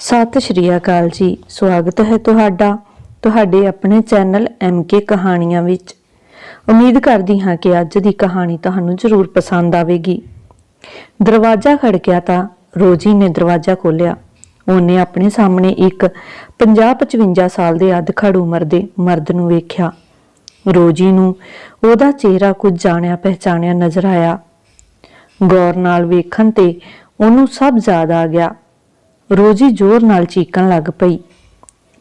ਸਤਿ ਸ਼੍ਰੀ ਅਕਾਲ ਜੀ, ਸਵਾਗਤ ਹੈ ਤੁਹਾਡਾ, ਤੁਹਾਡੇ ਆਪਣੇ ਚੈਨਲ ਕੇ ਕਹਾਣੀਆਂ ਵਿੱਚ। ਉਮੀਦ ਕਰਦੀ ਹਾਂ ਕਿ ਅੱਜ ਦੀ ਕਹਾਣੀ ਤੁਹਾਨੂੰ ਜ਼ਰੂਰ ਪਸੰਦ ਆਵੇਗੀ। ਦਰਵਾਜ਼ਾ ਖੜਕਿਆ ਤਾਂ ਰੋਜੀ ਨੇ ਦਰਵਾਜ਼ਾ ਖੋਲ੍ਹਿਆ। ਉਹਨੇ ਆਪਣੇ ਸਾਹਮਣੇ ਇੱਕ 50-55 ਸਾਲ ਦੇ ਅਧਖੜ ਉਮਰ ਦੇ ਮਰਦ ਨੂੰ ਵੇਖਿਆ। ਰੋਜੀ ਨੂੰ ਉਹਦਾ ਚਿਹਰਾ ਕੁਝ ਜਾਣਿਆ ਪਹਿਚਾਣਿਆ ਨਜ਼ਰ ਆਇਆ। ਗੌਰ ਨਾਲ ਵੇਖਣ ਤੇ ਉਹਨੂੰ ਸਭ ਯਾਦ ਆ ਗਿਆ। ਰੋਜੀ ਜ਼ੋਰ ਨਾਲ ਚੀਕਣ ਲੱਗ ਪਈ।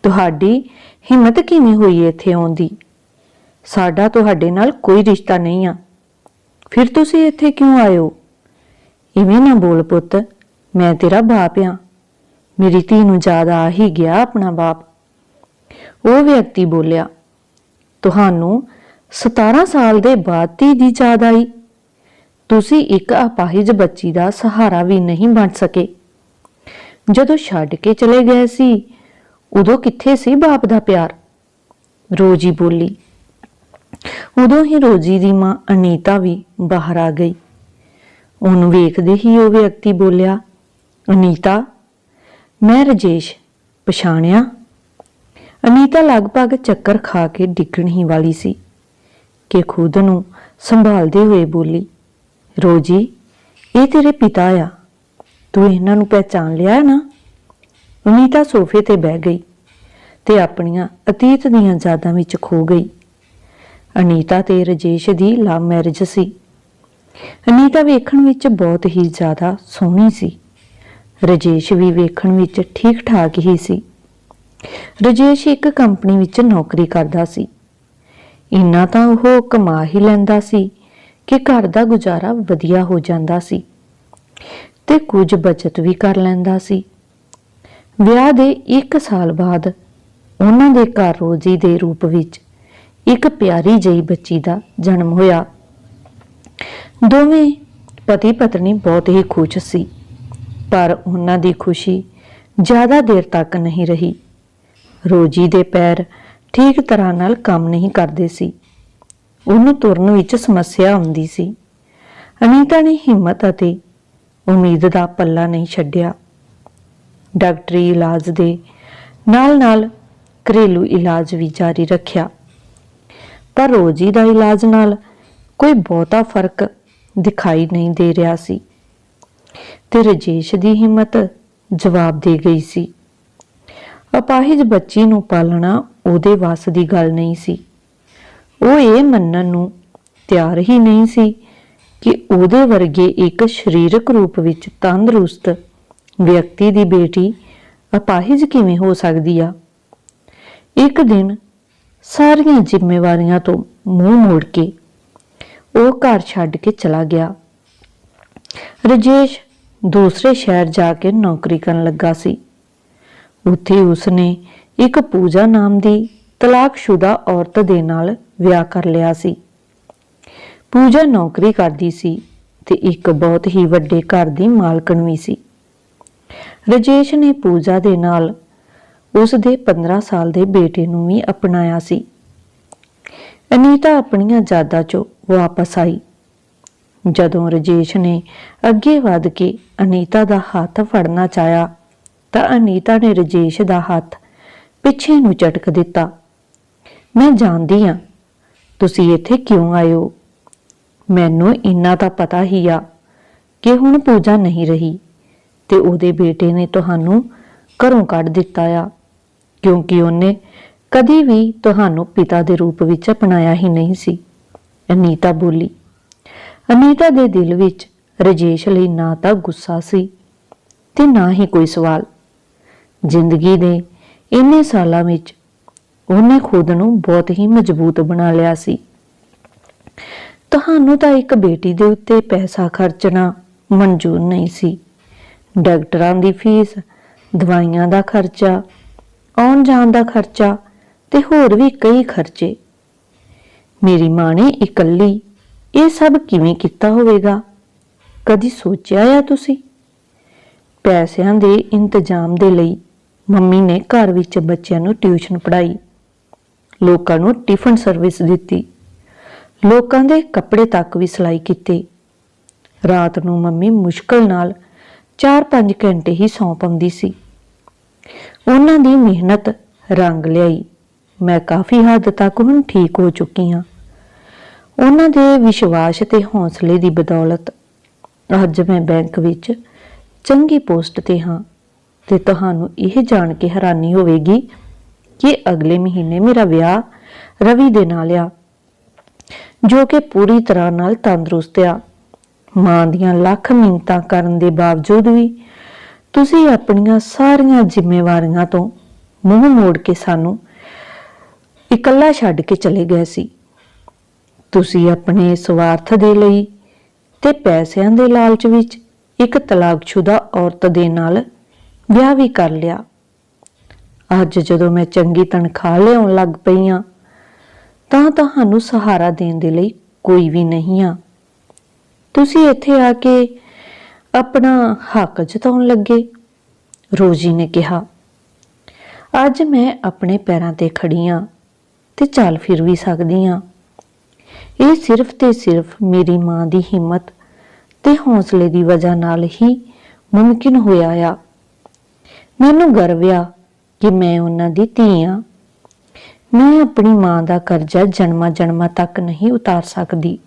ਤੁਹਾਡੀ ਹਿੰਮਤ ਕਿਵੇਂ ਹੋਈ ਇੱਥੇ ਆਉਣ ਦੀ? ਸਾਡਾ ਤੁਹਾਡੇ ਨਾਲ ਕੋਈ ਰਿਸ਼ਤਾ ਨਹੀਂ ਆ। ਫਿਰ ਤੁਸੀਂ ਇੱਥੇ ਕਿਉਂ ਆਇਓ? ਇਵੇਂ ਨਾ ਬੋਲ ਪੁੱਤ, ਮੈਂ ਤੇਰਾ ਬਾਪ ਆ। ਮੇਰੀ ਧੀ ਨੂੰ ਯਾਦ ਆ ਹੀ ਗਿਆ ਆਪਣਾ ਬਾਪ। ਉਹ ਵਿਅਕਤੀ ਬੋਲਿਆ, ਤੁਹਾਨੂੰ 17 ਸਾਲ ਦੇ ਬਾਅਦ ਧੀ ਦੀ ਯਾਦ ਆਈ। ਤੁਸੀਂ ਇੱਕ ਅਪਾਹਿਜ ਬੱਚੀ ਦਾ ਸਹਾਰਾ ਵੀ ਨਹੀਂ ਬਣ ਸਕੇ। ਜਦੋਂ ਛੱਡ ਕੇ ਚਲੇ ਗਏ ਸੀ, ਉਦੋਂ ਕਿੱਥੇ ਸੀ ਬਾਪ ਦਾ ਪਿਆਰ? ਰੋਜੀ ਬੋਲੀ। ਉਦੋਂ ਹੀ ਰੋਜੀ ਦੀ ਮਾਂ ਅਨੀਤਾ ਵੀ ਬਾਹਰ ਆ ਗਈ। ਉਹਨੂੰ ਵੇਖਦੇ ਹੀ ਉਹ ਵਿਅਕਤੀ ਬੋਲਿਆ, ਅਨੀਤਾ, ਮੈਂ ਰਜੇਸ਼, ਪਛਾਣਿਆ? ਅਨੀਤਾ ਲਗਭਗ ਚੱਕਰ ਖਾ ਕੇ ਡਿੱਗਣ ਹੀ ਵਾਲੀ ਸੀ ਕਿ ਖੁਦ ਨੂੰ ਸੰਭਾਲਦੇ ਹੋਏ ਬੋਲੀ, ਰੋਜੀ, ਇਹ ਤੇਰੇ ਪਿਤਾ ਆ। ਤੂੰ ਇਹਨਾਂ ਨੂੰ ਪਹਿਚਾਨ ਲਿਆ ਨਾ? ਅਨੀਤਾ ਸੋਫੇ ਤੇ ਬਹਿ ਗਈ ਤੇ ਆਪਣੀਆਂ ਅਤੀਤ ਦੀਆਂ ਯਾਦਾਂ ਵਿੱਚ ਖੋ ਗਈ। ਅਨੀਤਾ ਤੇ ਰਜੇਸ਼ ਦੀ ਲਵ ਮੈਰਿਜ ਸੀ। ਅਨੀਤਾ ਵੇਖਣ ਵਿੱਚ ਬਹੁਤ ਹੀ ਜ਼ਿਆਦਾ ਸੋਹਣੀ ਸੀ। ਰਜੇਸ਼ ਵੀ ਵੇਖਣ ਵਿੱਚ ਠੀਕ ਠਾਕ ਹੀ ਸੀ। ਰਜੇਸ਼ ਇੱਕ ਕੰਪਨੀ ਵਿੱਚ ਨੌਕਰੀ ਕਰਦਾ ਸੀ। ਇੰਨਾ ਤਾਂ ਉਹ ਕਮਾ ਹੀ ਲੈਂਦਾ ਸੀ ਕਿ ਘਰ ਦਾ ਗੁਜ਼ਾਰਾ ਵਧੀਆ ਹੋ ਜਾਂਦਾ ਸੀ। ਤੇ ਕੁਝ ਬਚਤ ਵੀ ਕਰ ਲੈਂਦਾ ਸੀ। ਵਿਆਹ ਦੇ 1 ਸਾਲ ਬਾਅਦ ਉਹਨਾਂ ਦੇ ਘਰ ਰੋਜੀ ਦੇ ਰੂਪ ਵਿੱਚ ਇੱਕ ਪਿਆਰੀ ਜਿਹੀ ਬੱਚੀ ਦਾ ਜਨਮ ਹੋਇਆ। ਦੋਵੇਂ ਪਤੀ ਪਤਨੀ ਬਹੁਤ ਹੀ ਖੁਸ਼ ਸੀ, ਪਰ ਉਹਨਾਂ ਦੀ ਖੁਸ਼ੀ ਜ਼ਿਆਦਾ ਦੇਰ ਤੱਕ ਨਹੀਂ ਰਹੀ। ਰੋਜੀ ਦੇ ਪੈਰ ਠੀਕ ਤਰ੍ਹਾਂ ਨਾਲ ਕੰਮ ਨਹੀਂ ਕਰਦੇ ਸੀ। ਉਹਨੂੰ ਤੁਰਨ ਵਿੱਚ ਸਮੱਸਿਆ ਆਉਂਦੀ ਸੀ। ਅਨੀਤਾ ਨੇ ਹਿੰਮਤ ਅਤੇ ਉਮੀਦ ਦਾ ਪੱਲਾ ਨਹੀਂ ਛੱਡਿਆ। ਡਾਕਟਰੀ ਇਲਾਜ ਦੇ ਨਾਲ-ਨਾਲ ਘਰੇਲੂ ਇਲਾਜ ਵੀ ਜਾਰੀ ਰੱਖਿਆ। ਪਰ ਰੋਜੀ ਦਾ ਇਲਾਜ ਨਾਲ ਕੋਈ ਬਹੁਤਾ ਫ਼ਰਕ ਦਿਖਾਈ ਨਹੀਂ ਦੇ ਰਿਹਾ ਸੀ ਤੇ ਰਜੇਸ਼ ਦੀ ਹਿੰਮਤ ਜਵਾਬ ਦੇ ਗਈ ਸੀ। ਅਪਾਹਿਜ ਬੱਚੀ ਨੂੰ ਪਾਲਣਾ ਉਹਦੇ ਵੱਸ ਦੀ ਗੱਲ ਨਹੀਂ ਸੀ। ਉਹ ਇਹ ਮੰਨਣ ਨੂੰ ਤਿਆਰ ਹੀ ਨਹੀਂ ਸੀ ਕਿ ਉਹਦੇ ਵਰਗੇ ਇੱਕ ਸਰੀਰਕ ਰੂਪ ਵਿੱਚ ਤੰਦਰੁਸਤ ਵਿਅਕਤੀ ਦੀ ਬੇਟੀ ਅਪਾਹਿਜ ਕਿਵੇਂ ਹੋ ਸਕਦੀ ਆ? ਇੱਕ ਦਿਨ ਸਾਰੀਆਂ ਜ਼ਿੰਮੇਵਾਰੀਆਂ ਤੋਂ ਮੂੰਹ ਮੋੜ ਕੇ ਉਹ ਘਰ ਛੱਡ ਕੇ ਚਲਾ ਗਿਆ। ਰਜੇਸ਼ ਦੂਸਰੇ ਸ਼ਹਿਰ ਜਾ ਕੇ ਨੌਕਰੀ ਕਰਨ ਲੱਗਾ ਸੀ। ਉੱਥੇ ਉਸਨੇ ਇੱਕ ਪੂਜਾ ਨਾਮ ਦੀ ਤਲਾਕਸ਼ੁਦਾ ਔਰਤ ਦੇ ਨਾਲ ਵਿਆਹ ਕਰ ਲਿਆ ਸੀ। ਪੂਜਾ ਨੌਕਰੀ ਕਰਦੀ ਸੀ ਤੇ ਇੱਕ ਬਹੁਤ ਹੀ ਵੱਡੇ ਘਰ ਦੀ ਮਾਲਕਣ ਵੀ ਸੀ। ਰਜੇਸ਼ ਨੇ ਪੂਜਾ ਦੇ ਨਾਲ ਉਸ ਦੇ 15 ਸਾਲ ਦੇ ਬੇਟੇ ਨੂੰ ਵੀ ਅਪਣਾਇਆ ਸੀ। ਅਨੀਤਾ ਆਪਣੀਆਂ ਯਾਦਾਂ 'ਚੋਂ ਵਾਪਸ ਆਈ। ਜਦੋਂ ਰਜੇਸ਼ ਨੇ ਅੱਗੇ ਵਧ ਕੇ ਅਨੀਤਾ ਦਾ ਹੱਥ ਫੜਨਾ ਚਾਹਿਆ, ਤਾਂ ਅਨੀਤਾ ਨੇ ਰਜੇਸ਼ ਦਾ ਹੱਥ ਪਿੱਛੇ ਨੂੰ ਝਟਕ ਦਿੱਤਾ। ਮੈਂ ਜਾਣਦੀ ਹਾਂ ਤੁਸੀਂ ਇੱਥੇ ਕਿਉਂ ਆਏ ਹੋ? ਮੈਨੂੰ ਇੰਨਾ ਤਾਂ ਪਤਾ ਹੀ ਆ ਕਿ ਹੁਣ ਪੂਜਾ ਨਹੀਂ ਰਹੀ ਤੇ ਉਹਦੇ ਬੇਟੇ ਨੇ ਤੁਹਾਨੂੰ ਘਰੋਂ ਕੱਢ ਦਿੱਤਾ ਆ, ਕਿਉਂਕਿ ਉਹਨੇ ਕਦੀ ਵੀ ਤੁਹਾਨੂੰ ਪਿਤਾ ਦੇ ਰੂਪ ਵਿੱਚ ਅਪਣਾਇਆ ਹੀ ਨਹੀਂ ਸੀ। ਅਨੀਤਾ ਬੋਲੀ, ਅਨੀਤਾ ਦੇ ਦਿਲ ਵਿੱਚ ਰਜੇਸ਼ ਲਈ ਨਾ ਤਾਂ ਗੁੱਸਾ ਸੀ ਤੇ ਨਾ ਹੀ ਕੋਈ ਸਵਾਲ। ਜ਼ਿੰਦਗੀ ਦੇ ਇੰਨੇ ਸਾਲਾਂ ਵਿੱਚ ਉਹਨੇ ਖੁਦ ਨੂੰ ਬਹੁਤ ਹੀ ਮਜ਼ਬੂਤ ਬਣਾ ਲਿਆ ਸੀ। ਤੁਹਾਨੂੰ ਤਾਂ ਇੱਕ ਬੇਟੀ ਦੇ ਉੱਤੇ ਪੈਸਾ ਖਰਚਣਾ ਮਨਜ਼ੂਰ ਨਹੀਂ ਸੀ। ਡਾਕਟਰਾਂ ਦੀ ਫੀਸ, ਦਵਾਈਆਂ ਦਾ ਖਰਚਾ, ਆਉਣ ਜਾਣ ਦਾ ਖਰਚਾ ਤੇ ਹੋਰ ਵੀ ਕਈ ਖਰਚੇ। ਮੇਰੀ ਮਾਂ ਨੇ ਇਕੱਲੀ ਇਹ ਸਭ ਕਿਵੇਂ ਕੀਤਾ ਹੋਵੇਗਾ? ਕਦੀ ਸੋਚਿਆ ਆ ਤੁਸੀਂ? ਪੈਸਿਆਂ ਦੇ ਇੰਤਜ਼ਾਮ ਦੇ ਲਈ ਮੰਮੀ ਨੇ ਘਰ ਵਿੱਚ ਬੱਚਿਆਂ ਨੂੰ ਟਿਊਸ਼ਨ ਪੜ੍ਹਾਈ। ਲੋਕਾਂ ਨੂੰ ਟਿਫਨ ਸਰਵਿਸ ਦਿੱਤੀ। ਲੋਕਾਂ ਦੇ ਕੱਪੜੇ ਤੱਕ ਵੀ ਸਿਲਾਈ ਕੀਤੇ। ਰਾਤ ਨੂੰ ਮੰਮੀ ਮੁਸ਼ਕਲ ਨਾਲ 4-5 ਘੰਟੇ ਹੀ ਸੌਂ ਪਾਉਂਦੀ ਸੀ। ਉਹਨਾਂ ਦੀ ਮਿਹਨਤ ਰੰਗ ਲਿਆਈ। ਮੈਂ ਕਾਫੀ ਹੱਦ ਤੱਕ ਹੁਣ ਠੀਕ ਹੋ ਚੁੱਕੀ ਹਾਂ। ਉਹਨਾਂ ਦੇ ਵਿਸ਼ਵਾਸ ਤੇ ਹੌਸਲੇ ਦੀ ਬਦੌਲਤ ਅੱਜ ਮੈਂ ਬੈਂਕ ਵਿੱਚ ਚੰਗੀ ਪੋਸਟ ਤੇ ਹਾਂ ਤੇ ਤੁਹਾਨੂੰ ਇਹ ਜਾਣ ਕੇ ਹੈਰਾਨੀ ਹੋਵੇਗੀ ਕਿ ਅਗਲੇ ਮਹੀਨੇ ਮੇਰਾ ਵਿਆਹ ਰਵੀ ਦੇ ਨਾਲ ਆ। ਜੋ ਕਿ ਪੂਰੀ ਤਰ੍ਹਾਂ ਨਾਲ ਤੰਦਰੁਸਤ ਆ। ਮਾਂ ਦੀਆਂ ਲੱਖ ਮਿੰਤਾਂ ਕਰਨ ਦੇ ਬਾਵਜੂਦ ਵੀ ਤੁਸੀਂ ਆਪਣੀਆਂ ਸਾਰੀਆਂ ਜ਼ਿੰਮੇਵਾਰੀਆਂ ਤੋਂ ਮੂੰਹ ਮੋੜ ਕੇ ਸਾਨੂੰ ਇਕੱਲਾ ਛੱਡ ਕੇ ਚਲੇ ਗਏ ਸੀ। ਤੁਸੀਂ ਆਪਣੇ ਸਵਾਰਥ ਦੇ ਲਈ ਤੇ ਪੈਸਿਆਂ ਦੇ ਲਾਲਚ ਵਿੱਚ ਇੱਕ ਤਲਾਕਸ਼ੁਦਾ ਔਰਤ ਦੇ ਨਾਲ ਵਿਆਹ ਵੀ ਕਰ ਲਿਆ। ਅੱਜ ਜਦੋਂ ਮੈਂ ਚੰਗੀ ਤਨਖਾਹ ਲਿਆਉਣ ਲੱਗ ਪਈ ਹਾਂ ਤਾਂ ਤੁਹਾਨੂੰ ਸਹਾਰਾ ਦੇਣ ਦੇ ਲਈ ਕੋਈ ਵੀ ਨਹੀਂ ਆ। ਤੁਸੀਂ ਇੱਥੇ ਆ ਕੇ ਆਪਣਾ ਹੱਕ ਜਤਾਉਣ ਲੱਗੇ, ਰੋਜੀ ਨੇ ਕਿਹਾ। ਅੱਜ ਮੈਂ ਆਪਣੇ ਪੈਰਾਂ ਤੇ ਖੜੀ ਆ ਤੇ ਚੱਲ ਫਿਰ ਵੀ ਸਕਦੀ ਆ। ਇਹ ਸਿਰਫ ਤੇ ਸਿਰਫ ਮੇਰੀ ਮਾਂ ਦੀ ਹਿੰਮਤ ਤੇ ਹੌਸਲੇ ਦੀ ਵਜ੍ਹਾ ਨਾਲ ਹੀ ਮੁਮਕਿਨ ਹੋਇਆ ਆ। ਮੈਨੂੰ ਗਰਵ ਆ ਕਿ ਮੈਂ ਉਹਨਾਂ ਦੀ ਧੀ ਆ। ਮੈਂ ਆਪਣੀ ਮਾਂ ਦਾ ਕਰਜ਼ਾ ਜਨਮਾਂ ਜਨਮਾਂ ਤੱਕ ਨਹੀਂ ਉਤਾਰ ਸਕਦੀ।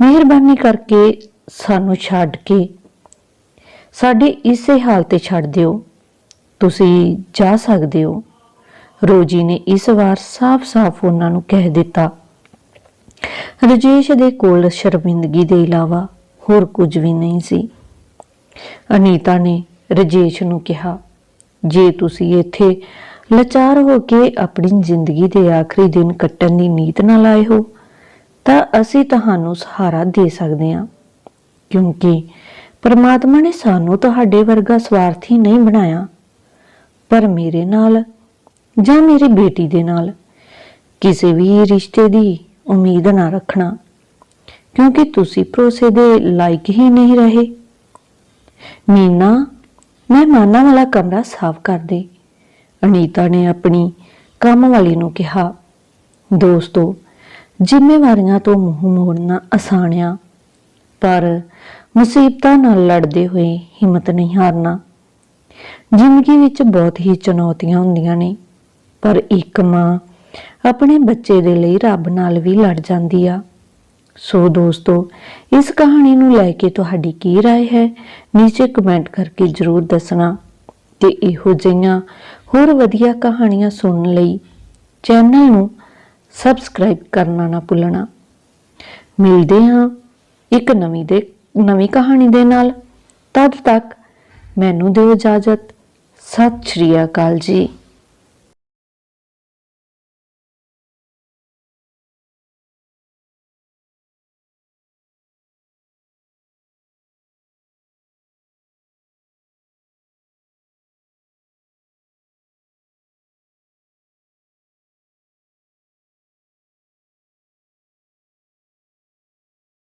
ਮਿਹਰਬਾਨੀ ਕਰਕੇ ਸਾਨੂੰ ਛੱਡ ਕੇ ਸਾਡੇ ਇਸੇ ਹਾਲ ਤੇ ਛੱਡ ਦਿਓ। ਤੁਸੀਂ ਜਾ ਸਕਦੇ ਹੋ। ਰੋਜੀ ਨੇ ਇਸ ਵਾਰ ਸਾਫ਼-ਸਾਫ਼ ਉਹਨਾਂ ਨੂੰ ਕਹਿ ਦਿੱਤਾ, ਰਜੇਸ਼ ਦੇ ਕੋਲ ਸ਼ਰਮਿੰਦਗੀ ਦੇ ਇਲਾਵਾ ਹੋਰ ਕੁਝ ਵੀ ਨਹੀਂ ਸੀ। ਅਨੀਤਾ ਨੇ ਰਜੇਸ਼ ਨੂੰ ਕਿਹਾ, ਜੇ ਤੁਸੀਂ ਇੱਥੇ ਲਾਚਾਰ ਹੋ ਕੇ ਆਪਣੀ ਜ਼ਿੰਦਗੀ ਦੇ ਆਖਰੀ ਦਿਨ ਕੱਟਣ ਦੀ ਨੀਤ ਨਾਲ ਆਏ ਹੋ, ਤਾਂ ਅਸੀਂ ਤੁਹਾਨੂੰ ਸਹਾਰਾ ਦੇ ਸਕਦੇ ਹਾਂ। ਕਿਉਂਕਿ ਪਰਮਾਤਮਾ ਨੇ ਸਾਨੂੰ ਤੁਹਾਡੇ ਵਰਗਾ ਸਵਾਰਥੀ ਨਹੀਂ ਬਣਾਇਆ, ਪਰ ਮੇਰੇ ਨਾਲ ਜਾਂ ਮੇਰੀ ਬੇਟੀ ਦੇ ਨਾਲ ਕਿਸੇ ਵੀ ਰਿਸ਼ਤੇ ਦੀ ਉਮੀਦ ਨਾ ਰੱਖਣਾ, ਕਿਉਂਕਿ ਤੁਸੀਂ ਭਰੋਸੇ ਦੇ ਲਾਇਕ ਹੀ ਨਹੀਂ ਰਹੇ। ਮੀਨਾ ਮਹਿਮਾਨਾਂ ਵਾਲਾ ਕਮਰਾ ਸਾਫ਼ ਕਰ ਦੇ। ਅਨੀਤਾ ਨੇ ਆਪਣੀ ਕੰਮ ਵਾਲੀ ਨੂੰ ਕਿਹਾ ਦੋਸਤੋ ਜ਼ਿੰਮੇਵਾਰੀਆਂ ਤੋਂ ਮੂੰਹ ਮੋੜਨਾ ਆਸਾਨ ਆ ਪਰ ਮੁਸੀਬਤਾਂ ਨਾਲ ਲੜਦੇ ਹੋਏ ਹਿੰਮਤ ਨਹੀਂ ਹਾਰਨਾ ਜ਼ਿੰਦਗੀ ਵਿੱਚ ਬਹੁਤ ਹੀ ਚੁਣੌਤੀਆਂ ਹੁੰਦੀਆਂ ਨੇ ਪਰ ਇੱਕ ਮਾਂ ਆਪਣੇ ਬੱਚੇ ਦੇ ਲਈ ਰੱਬ ਨਾਲ ਵੀ ਲੜ ਜਾਂਦੀ ਆ ਸੋ ਦੋਸਤੋ ਇਸ ਕਹਾਣੀ ਨੂੰ ਲੈ ਕੇ ਤੁਹਾਡੀ ਕੀ رائے ਹੈ ਨੀਚੇ ਕਮੈਂਟ ਕਰਕੇ ਜਰੂਰ ਦੱਸਣਾ ਤੇ ਇਹੋ ਜਿਹੀਆਂ ਹੋਰ ਵਧੀਆ ਕਹਾਣੀਆਂ ਸੁਣਨ ਲਈ ਚੈਨਲ ਨੂੰ ਸਬਸਕ੍ਰਾਈਬ ਕਰਨਾ ਨਾ ਭੁੱਲਣਾ। ਮਿਲਦੇ ਹਾਂ ਇੱਕ ਨਵੀਂ ਦੇ, ਨਵੀਂ ਕਹਾਣੀ ਦੇ ਨਾਲ। ਤਦ ਤੱਕ ਮੈਨੂੰ ਦਿਓ ਇਜਾਜ਼ਤ। ਸਤਿ ਸ਼੍ਰੀ ਅਕਾਲ ਜੀ।